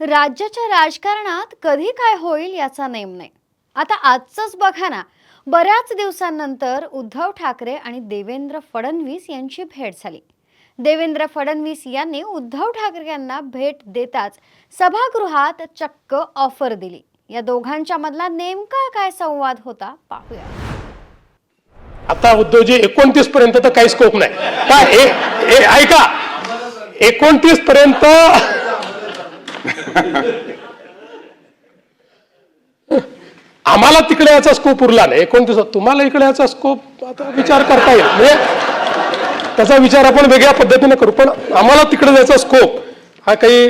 राज्याच्या राजकारणात कधी काय होईल याचा नेम नाही. आता आजचंच बघा ना बऱ्याच दिवसांनंतर उद्धव ठाकरे आणि देवेंद्र फडणवीस यांची भेट झाली. देवेंद्र फडणवीस यांनी उद्धव ठाकरे यांना भेट देताच सभागृहात चक्क ऑफर दिली. या दोघांच्या मधला नेमका काय संवाद होता पाहूया. आता उद्धवजी एकोणतीस पर्यंत तर काही स्कोप नाही. ऐका. एकोणतीस पर्यंत आम्हाला तिकडे याचा स्कोप उरला नाही. एकोणतीस तुम्हाला इकडे याचा स्कोप आता विचार करता येईल. म्हणजे त्याचा विचार आपण वेगळ्या पद्धतीने करू पण आम्हाला तिकडे जायचा स्कोप हा काही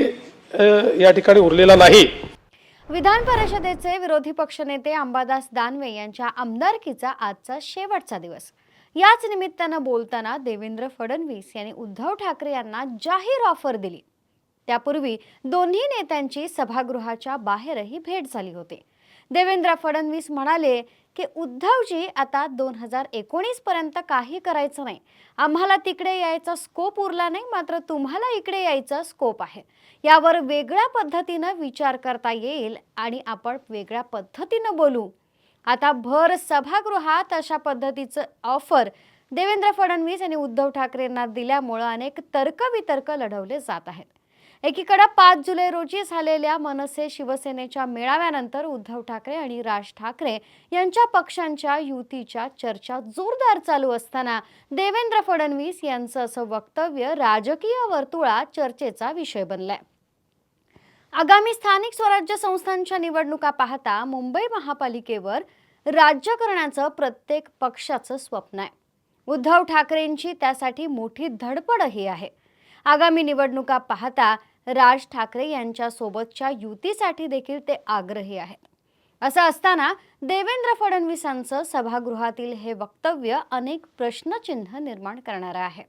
अं, या ठिकाणी उरलेला नाही. विधान परिषदेचे विरोधी पक्षनेते अंबादास दानवे यांच्या आमदारकीचा आजचा शेवटचा दिवस. याच निमित्तानं बोलताना देवेंद्र फडणवीस यांनी उद्धव ठाकरे यांना जाहीर ऑफर दिली. त्यापूर्वी दोन्ही नेत्यांची सभागृहाच्या बाहेरही भेट झाली होती. देवेंद्र फडणवीस म्हणाले की उद्धवजी आता दोन हजार एकोणीस पर्यंत काही करायचं नाही. आम्हाला तिकडे यायचा स्कोप उरला नाही मात्र तुम्हाला इकडे यायचा स्कोप आहे. यावर वेगळ्या पद्धतीनं विचार करता येईल आणि आपण वेगळ्या पद्धतीनं बोलू. आता भर सभागृहात अशा पद्धतीचं ऑफर देवेंद्र फडणवीस यांनी उद्धव ठाकरेंना दिल्यामुळं अनेक तर्कवितर्क लढवले जात आहेत. एकीकडे पाच जुलै रोजी झालेल्या मनसे शिवसेनेच्या मेळाव्यानंतर उद्धव ठाकरे आणि राज ठाकरे यांच्या पक्षांच्या युतीच्या चर्चा जोरदार चालू असताना देवेंद्र फडणवीस यांचं असं वक्तव्य राजकीय वर्तुळात चर्चेचा विषय बनलाय. आगामी स्थानिक स्वराज्य संस्थांच्या निवडणुका पाहता मुंबई महापालिकेवर राज्य करण्याचं प्रत्येक पक्षाचं स्वप्न आहे. उद्धव ठाकरेंची त्यासाठी मोठी धडपडही आहे. आगामी निवडणुका पाहता राज ठाकरे यांच्यासोबतच्या युतीसाठी देखील ते आग्रही आहेत. असं असताना देवेंद्र फडणवीसांचं सभागृहातील हे वक्तव्य अनेक प्रश्नचिन्ह निर्माण करणारं आहे.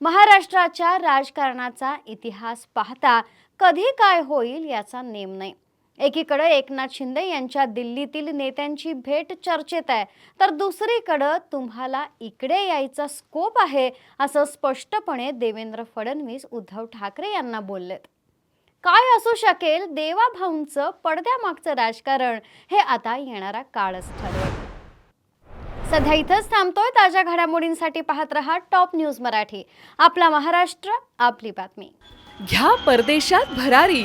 महाराष्ट्राच्या राजकारणाचा इतिहास पाहता कधी काय होईल याचा नेम नाही. एकीकडे एकनाथ शिंदे यांच्या दिल्लीतील नेत्यांची भेट चर्चेत आहे. तर दुसरीकडं तुम्हाला इकडे यायचा स्कोप आहे असं स्पष्टपणे देवेंद्र फडणवीस उद्धव ठाकरे यांना बोललेत. काय असू शकेल देवाभाऊंचं पडद्यामागचं राजकारण हे आता येणारा काळच ठरेल. सध्या इथंच थांबतोय ताज्या घडामोडींसाठी पाहत रहा टॉप न्यूज मराठी. आपला महाराष्ट्र आपली बातमी. घ्या परदेशात भरारी.